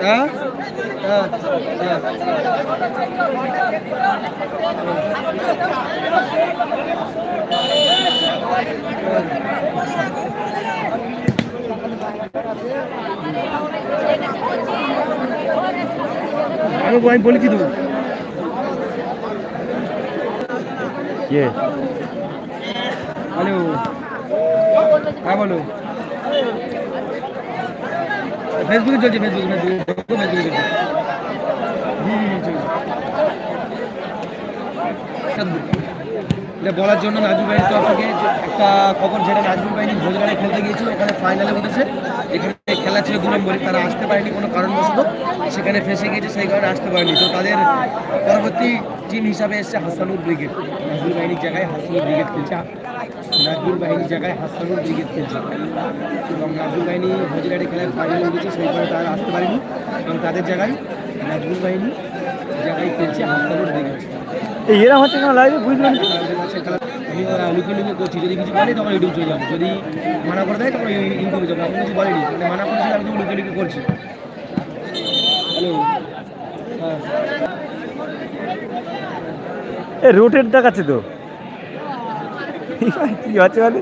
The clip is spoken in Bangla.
হ্যাঁ হ্যাঁ হ্যাঁ আমি আমি বলেছি তো কে? হ্যালো হ্যাঁ বলো। ফেসবুকে চলছে, ফেসবুকে ফেসবুকে ফেসবুকে। এটা বলার জন্য নাজুর বাহিনীর তরফ একটা খবর যেটা নাজুর বাহিনী ভোজগাড়ে খেলতে গিয়েছিল ওখানে ফাইনালে উঠেছে এখানে খেলা ছিল দু নম্বরে, তারা আসতে পারেনি, কোনো কারণবশত সেখানে ফেসে গিয়েছে, সেই কারণে আসতে পারেনি। তো তাদের পরবর্তী টিম হিসাবে এসছে হাসানুর ব্রিগেড নাজুর বাহিনীর জায়গায় হাসানুর ব্রিগেড খেলছে। নাজরুল বাহিনীর জায়গায় হাসানুর ব্রিগেড খেলছে এবং নাজরুল বাহিনী ভোজগাড়ে খেলায় ফাইনালে উঠেছে সেই কারণে তারা আসতে পারেনি। এবং তাদের জায়গায় নাজরুল বাহিনী জায়গায় খেলছে হাসানুর ব্রিগেড। এই এরম হচ্ছে কেন লাইভে বুঝলেন আমি লুকিয়ে করছি যদি কিছু বলে তখন ইউটিউব চলে যাব। যদি মানা করে দেয় তখন ইউ- ইউটিউবে যাব। আমি কিছু বলিনি। মানে মানা করেছিল আমি তখন লুকিয়ে লুকিয়ে করছি। হ্যালো হ্যাঁ। এ রোটেট দেখাচ্ছে তো। কি হচ্ছে বলে